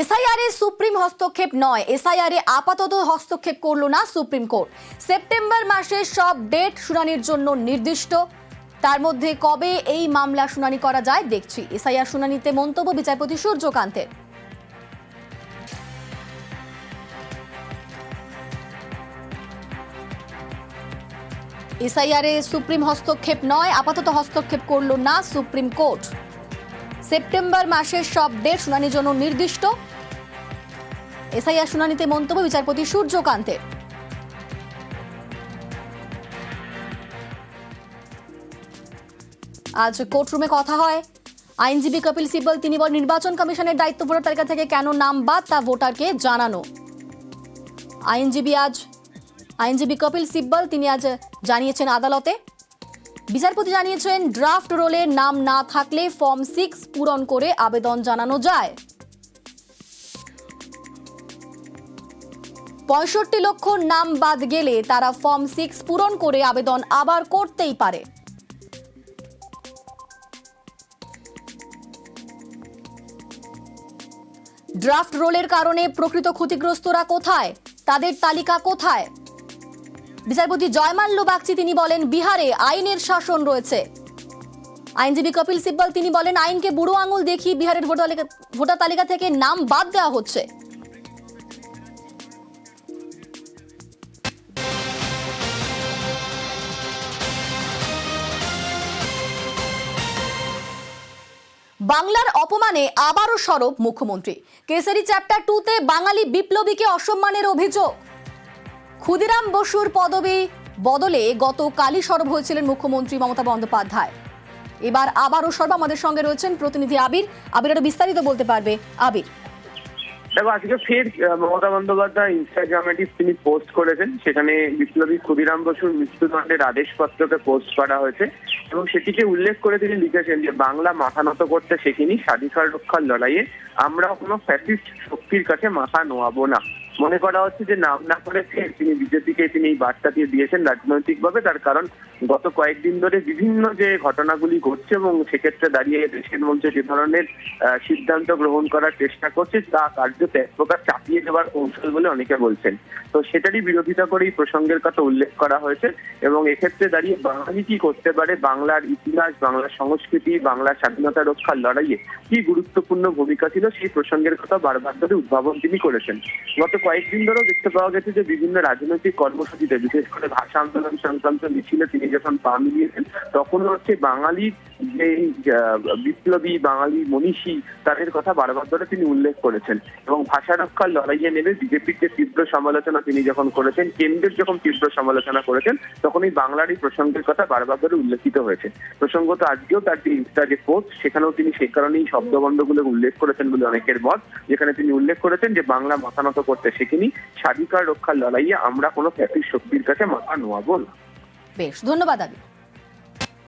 SIR supreme হস্তক্ষেপ নয়, এসআইআরে আপাতত হস্তক্ষেপ করল না সুপ্রিম কোর্ট। সেপ্টেম্বর মাসের সব ডেট শুনানির জন্য নির্দিষ্ট। তার মধ্যে কবে এই মামলা শুনানি করা যায় দেখছি। এসআইআর শুনানিতে মন্তব্য বিচারপতি সূর্যকান্তের। এসআইআর সুপ্রিম হস্তক্ষেপ নয়, আপাতত হস্তক্ষেপ করল না সুপ্রিম কোর্ট। সেপ্টেম্বর মাসের সব ডেট শুনানির জন্য নির্দিষ্ট এসআইআর শুনানিতে মন্তব্য বিচারপতি সূর্যকান্তের। আজ কোর্টরুমে কথা হয়। আইনজীবী কপিল সিব্বল, তিনি বলেন, নির্বাচন কমিশনের দায়িত্ব ভোটার তালিকা থেকে কেন নাম বাদ তা ভোটারকে জানানো। আইনজীবী আজ আইনজীবী কপিল সিব্বল, তিনি আজ জানিয়েছেন আদালতে বিচারপতি জানিয়েছেন, ড্রাফট রোলে নাম না থাকলে ফর্ম সিক্স পূরণ করে আবেদন জানানো যায়। পঁয়ষট্টি লক্ষ নাম বাদ গেলে তারা ফর্ম সিক্স পূরণ করে আবেদন আবার করতেই পারে। ড্রাফট রোলের কারণে প্রকৃত ক্ষতিগ্রস্তরা কোথায়? তাদের তালিকা কোথায়? বিচারপতি জয়মাল্য বাগচি তিনি বলেন, বিহারে আইনের শাসন রয়েছে। আইনজীবী কপিল সিব্বল তিনি বলেন, আইনকে বুড়ো আঙুল দেখিয়ে বিহারের ভোটার তালিকা থেকে নাম বাদ দেওয়া হচ্ছে। বাংলার অপমানে আবারও সরব মুখ্যমন্ত্রী। কেসারি চ্যাপ্টার টুতে বাঙালি বিপ্লবীকে অসম্মানের অভিযোগ। ক্ষুদিরাম বসুর পদবি বদলে গত কালই সরব হয়েছিলেন মুখ্যমন্ত্রী মমতা বন্দ্যোপাধ্যায়। এবার আবারও সর্ব আমাদের সঙ্গে রয়েছেন প্রতিনিধি আবির। আবির আরও বিস্তারিত বলতে পারবে আবির। দেখো, আজকে ফের মমতা বন্দ্যোপাধ্যায় ইনস্টাগ্রামে তিনি পোস্ট করেছেন। সেখানে বিপ্লবী ক্ষুদিরাম বসুর মৃত্যুদণ্ডের আদেশপত্রকে পোস্ট করা হয়েছে এবং সেটিকে উল্লেখ করে তিনি লিখেছেন যে, বাংলা মাথা নত করতে শেখেনি স্বাধিকার রক্ষার লড়াইয়ে আমরা কোনো ফ্যাসিস্ট শক্তির কাছে মাথা নোয়াবো না। মনে করা হচ্ছে যে নাম না করে তিনি বিজেপিকে তিনি এই বার্তা দিয়ে দিয়েছেন রাজনৈতিকভাবে, তার কারণ গত কয়েকদিন ধরে বিভিন্ন যে ঘটনাগুলি ঘটছে এবং সেক্ষেত্রে দাঁড়িয়ে দেশের মধ্যে যে ধরনের সিদ্ধান্ত গ্রহণ করার চেষ্টা করছে, তা কার্যত এক প্রকার চাপিয়ে দেওয়ার কৌশল বলে অনেকে বলছেন। তো সেটারই বিরোধিতা করে এই প্রসঙ্গের কথা উল্লেখ করা হয়েছে এবং এক্ষেত্রে দাঁড়িয়ে বাঙালি কি করতে পারে, বাংলার ইতিহাস, বাংলার সংস্কৃতি, বাংলার স্বাধীনতা রক্ষার লড়াইয়ে কি গুরুত্বপূর্ণ ভূমিকা ছিল সেই প্রসঙ্গের কথা বারবার ধরে উদ্ভাবন তিনি করেছেন। গত কয়েকদিন ধরেও দেখতে পাওয়া গেছে যে বিভিন্ন রাজনৈতিক কর্মসূচিতে, বিশেষ করে ভাষা আন্দোলন সংক্রান্ত মিছিলে তিনি যখন পা মিলিয়েছেন, তখন হচ্ছে বাঙালির যে বিপ্লবী বাঙালি মনীষী তাদের কথা বারবার ধরে তিনি উল্লেখ করেছেন। এবং ভাষা রক্ষার লড়াইয়ে নেমে বিজেপির যে তীব্র সমালোচনা তিনি যখন করেছেন, কেন্দ্রের যখন তীব্র সমালোচনা করেছেন, তখন এই বাংলার এই প্রসঙ্গের কথা বারবার ধরে উল্লেখিত হয়েছে। প্রসঙ্গত আজকেও তার যে ইনস্টা যে পোস্ট সেখানেও তিনি সে কারণেই শব্দবন্ধগুলো উল্লেখ করেছেন বলে অনেকের মত, যেখানে তিনি উল্লেখ করেছেন যে বাংলা মাথা নত করতে শেখেনি। স্বাধিকার রক্ষার লড়াইয়ে আমরা কোনো ফ্যাসিস্ট শক্তির কাছে মাথা নোয়াবো না। বেশ, ধন্যবাদ আবির।